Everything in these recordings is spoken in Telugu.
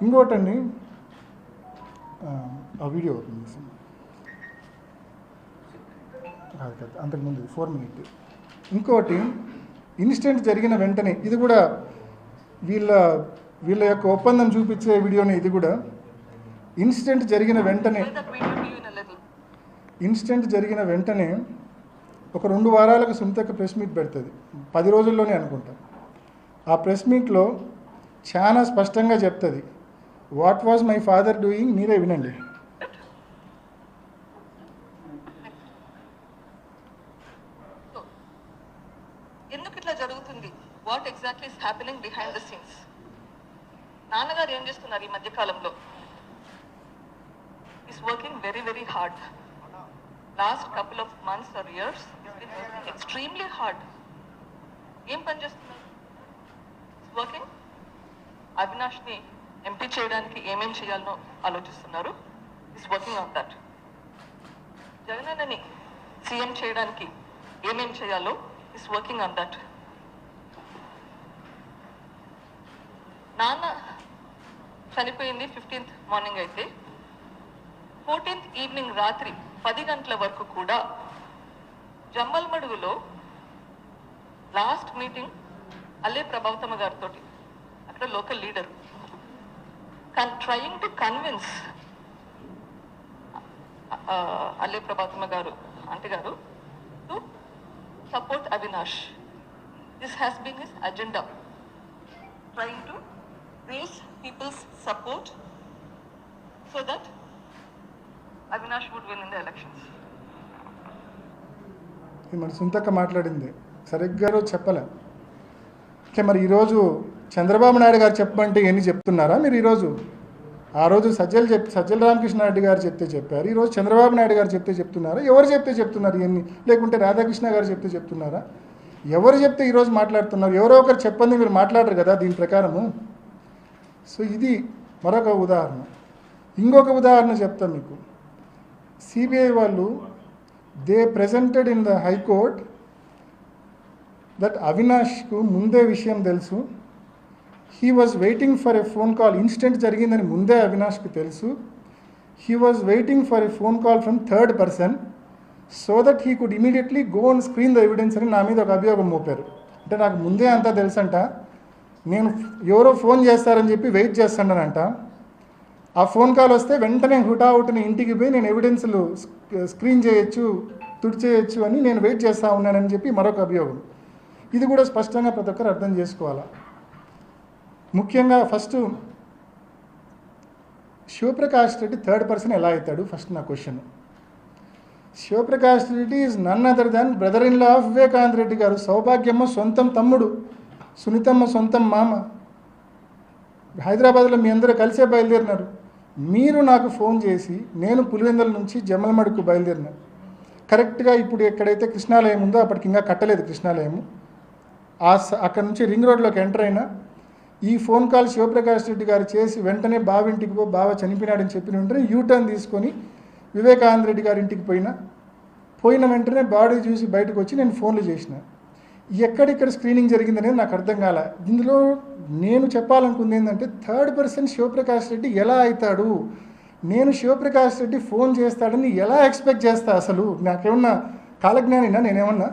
ఇంకోటండి ఆ, వీడియో ఓపెన్ చేసి కాదు కాదు అంతకుముందు ఫోర్ మినిట్. ఇంకోటి ఇన్సిడెంట్ జరిగిన వెంటనే ఇది కూడా వీళ్ళ వీళ్ళ యొక్క ఒప్పందం చూపించే వీడియోనే ఇది కూడా. ఇన్సిడెంట్ జరిగిన వెంటనే ఇన్సిడెంట్ జరిగిన వెంటనే ఒక రెండు వారాలకు సునీతక్క ప్రెస్ మీట్ పెడుతుంది. పది రోజుల్లోనే అనుకుంటా. ఆ ప్రెస్ మీట్లో చాలా స్పష్టంగా చెప్తుంది. What was my father doing మీరే వినండి. ఎందుకు ఇట్లా జరుగుతుంది? What exactly is happening behind the scenes నాన్నగారు ఏం చేస్తున్నారు ఈ మధ్య కాలంలో is working very very hard last couple of months or years extremely hard ఏం పని చేస్తున్నారు? వర్కింగ్ అవినాష్ని ఎంపీ చేయడానికి ఏమేం చేయాలనో ఆలోచిస్తున్నారు. ఇస్ వర్కింగ్ ఆన్ దట్ జగనన్నని సీఎం చేయడానికి ఏమేం చేయాలో ఇస్ వర్కింగ్ ఆన్ దట్ నాన్న చనిపోయింది ఫిఫ్టీన్త్ మార్నింగ్ అయితే. ఫోర్టీన్త్ ఈవినింగ్ రాత్రి పది గంటల వరకు కూడా జమ్మల్మడుగులో లాస్ట్ మీటింగ్ అల్లే ప్రభావతమ్మ గారితో అక్కడ local leader trying to convince Alle Prabhathamma garu aunty garu to support Avinash this has been his agenda trying to raise people's support so that Avinash would win in the elections ఇది మన సుంతక్క మాట్లాడింది. సరిగ్గా చెప్పలే. ఓకే మరి ఈరోజు చంద్రబాబు నాయుడు గారు చెప్పమంటే ఎన్ని చెప్తున్నారా మీరు ఈరోజు? ఆ రోజు సజ్జలు చెప్ సజ్జల రామకృష్ణారెడ్డి గారు చెప్తే చెప్పారు. ఈరోజు చంద్రబాబు నాయుడు గారు చెప్తే చెప్తున్నారా? ఎవరు చెప్తే చెప్తున్నారు ఇవన్నీ లేకుంటే రాధాకృష్ణ గారు చెప్తే చెప్తున్నారా? ఎవరు చెప్తే ఈరోజు మాట్లాడుతున్నారు? ఎవరో ఒకరు చెప్పండి మీరు మాట్లాడరు కదా దీని ప్రకారము? సో ఇది మరొక ఉదాహరణ. ఇంకొక ఉదాహరణ చెప్తాను మీకు. సిబిఐ వాళ్ళు they presented in the high court that అవినాష్కు ముందే విషయం తెలుసు. He was waiting for a phone call incident జరిగిందని ముందే అవినాష్కి తెలుసు. He was waiting for a phone call from third person so that he could immediately go and screen the evidence అని నా మీద ఒక అభియోగం మోపారు. అంటే నాకు ముందే అంతా తెలుసంట. నేను ఎవరో ఫోన్ చేస్తారని చెప్పి వెయిట్ చేస్తానంట ఆ ఫోన్ కాల్ వస్తే వెంటనే హుటాహుటిన ఇంటికి పోయి నేను ఎవిడెన్స్లు స్క్రీన్ చేయొచ్చు తుడిచేయచ్చు అని నేను వెయిట్ చేస్తూ ఉన్నానని చెప్పి మరొక అభియోగం. ఇది కూడా స్పష్టంగా ప్రతి ఒక్కరు అర్థం చేసుకోవాలా? ముఖ్యంగా first Shivaprakash Reddy third person ఎలా అవుతాడు? ఫస్ట్ నా question. Shivaprakash Reddy is none other than brother in law of Vivekananda Reddy garu. Saubhagyamma సొంతం తమ్ముడు సునీతమ్మ సొంతం మామ. హైదరాబాద్లో మీ అందరూ కలిసే బయలుదేరినారు. మీరు నాకు ఫోన్ చేసి నేను పులివెందుల నుంచి జమ్మలమడుకు బయలుదేరినా? కరెక్ట్గా ఇప్పుడు ఎక్కడైతే కృష్ణాలయం ఉందో అప్పటికి ఇంకా కట్టలేదు కృష్ణాలయము. ఆ స- అక్కడ నుంచి రింగ్ రోడ్లోకి ఎంటర్ అయినా ఈ ఫోన్ కాల్ శివప్రకాష్ రెడ్డి గారు చేసి వెంటనే బావింటికి పో బావ చనిపోయినాడని చెప్పిన వెంటనే యూటర్న్ తీసుకొని వివేకానంద రెడ్డి గారి ఇంటికి పోయినా. పోయిన వెంటనే బాడీ చూసి బయటకు వచ్చి నేను ఫోన్లు చేసిన. ఎక్కడిక్కడ స్క్రీనింగ్ జరిగిందనేది నాకు అర్థం కాల. ఇందులో నేను చెప్పాలనుకుంది ఏంటంటే థర్డ్ పర్సన్ శివప్రకాష్ రెడ్డి ఎలా అవుతాడు నేను శివప్రకాష్ రెడ్డి ఫోన్ చేస్తాడని ఎలా ఎక్స్పెక్ట్ చేస్తా అసలు? నాకేమన్నా కాలజ్ఞానినా? నేనేమన్నా?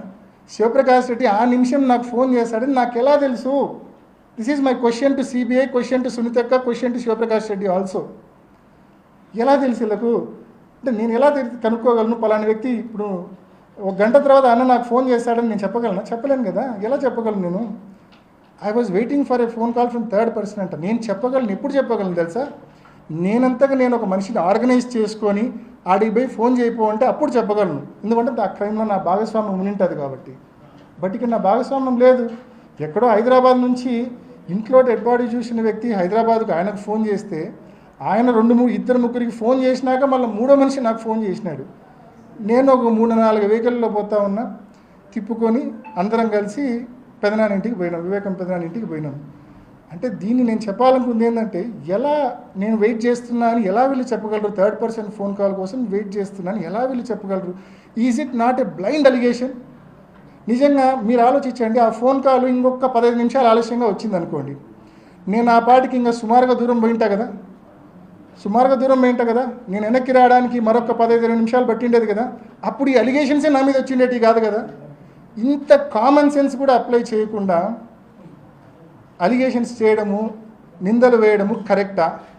శివప్రకాష్ రెడ్డి ఆ నిమిషం నాకు ఫోన్ చేస్తాడని నాకు ఎలా తెలుసు? This is my question to CBI question to Sunithakka question to Shivaprakash Reddy also ఎలా తెలుసు వీళ్ళకు? అంటే నేను ఎలా తెలి- కనుక్కోగలను పలానా వ్యక్తి ఇప్పుడు ఒక గంట తర్వాత అన్న నాకు ఫోన్ చేశాడని నేను చెప్పగలను? చెప్పలేను కదా. ఎలా చెప్పగలను నేను? I was waiting for a phone call from third person అంట. నేను చెప్పగలను ఎప్పుడు చెప్పగలను తెలుసా? నేనంతగా నేను ఒక మనిషిని ఆర్గనైజ్ చేసుకొని ఆడికి పోయి ఫోన్ చేయపో అంటే అప్పుడు చెప్పగలను. ఎందుకంటే ఆ క్రైమ్లో నా భాగస్వామ్యం ఉంటుంది కాబట్టి. బట్ ఇక్కడ నా భాగస్వామ్యం లేదు. ఎక్కడో హైదరాబాద్ నుంచి ఇంట్లో డెడ్ బాడీ చూసిన వ్యక్తి హైదరాబాద్కు ఆయనకు ఫోన్ చేస్తే ఆయన రెండు మూడు ఇద్దరు ముగ్గురికి ఫోన్ చేసినాక మళ్ళీ మూడో మనిషి నాకు ఫోన్ చేసినాడు. నేను ఒక మూడు నాలుగు వెహికల్లో పోతా ఉన్నా తిప్పుకొని అందరం కలిసి పెదనాన్న ఇంటికి పోయినాం వివేకం పెదనాన్న ఇంటికి పోయినాం. అంటే దీన్ని నేను చెప్పాలనుకుంది ఏంటంటే ఎలా నేను వెయిట్ చేస్తున్నా అని ఎలా వీళ్ళు చెప్పగలరు? థర్డ్ పర్సన్ ఫోన్ కాల్ కోసం వెయిట్ చేస్తున్నాను ఎలా వీళ్ళు చెప్పగలరు? Is it not a blind allegation నిజంగా మీరు ఆలోచించండి ఆ ఫోన్ కాల్ ఇంకొక పదహైదు నిమిషాలు ఆలస్యంగా వచ్చింది అనుకోండి నేను ఆ పాటికి ఇంకా సుమారుగా దూరం పోయింటా కదా? సుమారుగా దూరం పోయింటా కదా? నేను వెనక్కి రావడానికి మరొక పదహైదు నిమిషాలు పట్టిండేది కదా? అప్పుడు ఈ అలిగేషన్సే నా మీద వచ్చిండేటి కాదు కదా? ఇంత కామన్ సెన్స్ కూడా అప్లై చేయకుండా అలిగేషన్స్ చేయడము నిందలు వేయడము కరెక్టా